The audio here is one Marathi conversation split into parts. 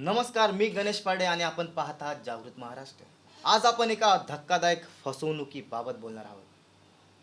नमस्कार मी गणेश पाडे आणि आपण पाहत आहात जागृत महाराष्ट्र. आज आपण एका धक्कादायक फसवणुकीबाबत बोलणार आहोत.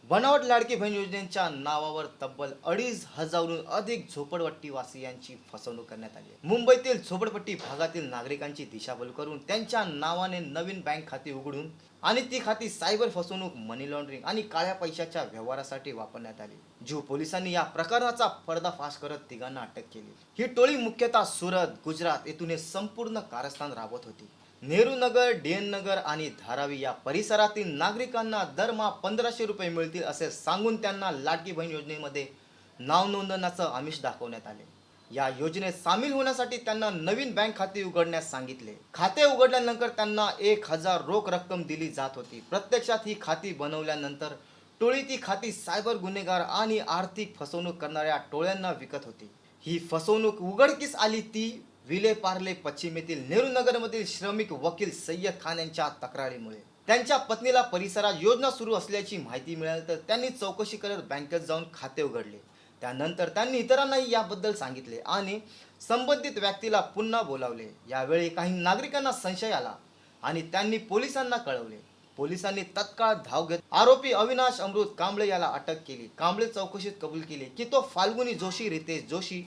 बनावट लाडकी बहीण योजनेच्या नावावर तब्बल अडीच हजारहून अधिक झोपडपट्टी वासियांची फसवणूक करण्यात आली मुंबईतील झोपडपट्टी भागातील नागरिकांची दिशाभूल करून त्यांच्या नावाने नवीन बँक खाती उघडून आणि ती खाती सायबर फसवणूक मनी लॉन्ड्रिंग आणि काळ्या पैशाच्या व्यवहारासाठी वापरण्यात आली. जीव पोलिसांनी या प्रकरणाचा पर्दाफाश करत तिघांना अटक केली. ही टोळी मुख्यतः सुरत गुजरात येथून हे संपूर्ण कारस्थान राबवत होती. नेहरू नगर डीएन नगर आणि धारावी या परिसरातील नागरिकांना दरमहा पंधराशे रुपये मिळतील असे सांगून त्यांना लाडकी बहीण योजनेमध्ये नाव नोंदवण्याचं आमिष दाखवण्यात आले. या योजनेत सामील होण्यासाठी त्यांना नवीन बँक खाते उघडण्यास सांगितले. खाते उघडल्यानंतर त्यांना एक हजार रोख रक्कम दिली जात होती. प्रत्यक्षात ही खाती बनवल्यानंतर टोळी ती खाती सायबर गुन्हेगार आणि आर्थिक फसवणूक करणाऱ्या टोळ्यांना विकत होती. ही फसवणूक उघडकीस आली ती विले पार्ले पश्चिम येथील नेहरू नगरमधील श्रमिक वकील सय्यद खान यांच्या तक्रारीमुळे. त्यांच्या पत्नीला परिसरात योजना सुरू असल्याची माहिती मिळाली तर त्यांनी चौकशी करत बँकेत जाऊन खाते उघडले. त्यानंतर त्यांनी इतरांनाही याबद्दल सांगितले आणि संबंधित व्यक्तीला पुन्हा बोलावले. यावेळी काही नागरिकांना संशय आला आणि त्यांनी पोलिसांना कळवले. पोलिसांनी तत्काळ धाव घेत आरोपी अविनाश अमृत कांबळे याला अटक केली. कांबळे चौकशीत कबूल केली की तो फाल्गुनी जोशी रितेश जोशी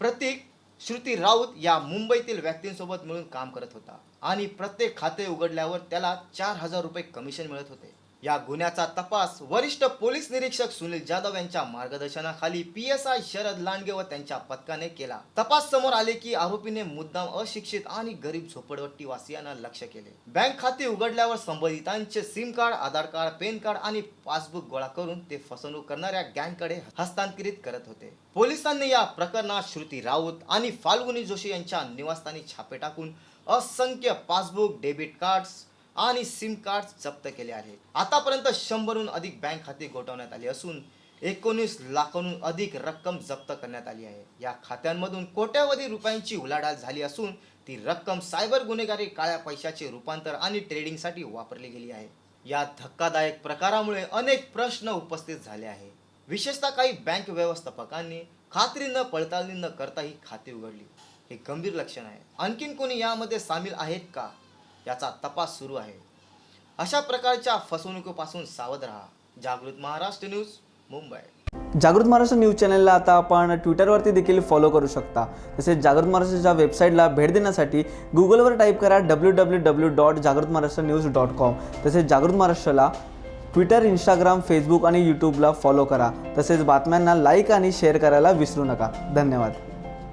प्रतीक श्रुती राऊत या मुंबईतील व्यक्तींसोबत मिळून काम करत होता. आणि प्रत्येक खाते उघडल्यावर त्याला चार हजार रुपये कमिशन मिळत होते. या गुन्ह्याचा तपास वरिष्ठ पोलीस निरीक्षक सुनील जाधव यांच्या मार्गदर्शनाखाली P S I Sharad Landge व त्यांच्या पथकाने केला. तपास समोर आले की आरोपीने मुद्दाम अशिक्षित आणि गरीब झोपडपट्टी वासियांना लक्ष केले. बँक खाते उघडल्यावर संबंधितांचे SIM card Aadhaar card PAN card आणि पासबुक गोळा करून ते फसवणूक करणाऱ्या गँगकडे हस्तांतरित करत होते. पोलिसांनी या प्रकरणात श्रुती राऊत आणि फाल्गुनी जोशी यांच्या निवासस्थानी छापे टाकून असंख्य पासबुक डेबिट कार्ड्स आणि सिम कार्ड जप्त केले आहे. आतापर्यंत शंभरहून अधिक बँक खाती गोठवण्यात आली असून एकोणीस लाखांहून अधिक रक्कम जप्त करण्यात आली आहे. या खात्यांमधून कोट्यावधी रुपयांची उलाढाल झाली असून ती रक्कम सायबर गुन्हेगारी काळ्या पैशाचे रूपांतर आणि ट्रेडिंगसाठी वापरली गेली आहे. या धक्कादायक प्रकारामुळे अनेक प्रश्न उपस्थित झाले आहे. विशेषतः काही बँक व्यवस्थापकांनी खात्री न पडताळणी न करता ही खाती उघडली. हे गंभीर लक्षण आहे. आणखीन कोणी यामध्ये सामील आहेत का? याचा तपास सुरू आहे. अशा प्रकारच्या फसवणुकीपासून सावध राहा. जागृत महाराष्ट्र न्यूज मुंबई. जागृत महाराष्ट्र न्यूज चॅनलला आता आपण ट्विटरवरती देखील फॉलो करू शकता. तसेच जागृत महाराष्ट्राच्या वेबसाईटला भेट देण्यासाठी गुगलवर टाईप करा डब्ल्यू डब्ल्यू डब्ल्यू डॉट जागृत महाराष्ट्र न्यूज डॉट कॉम तसेच जागृत महाराष्ट्राला ट्विटर इंस्टाग्राम फेसबुक आणि यूट्यूबला फॉलो करा. तसेच बातम्यांना लाईक आणि शेअर करायला विसरू नका. धन्यवाद.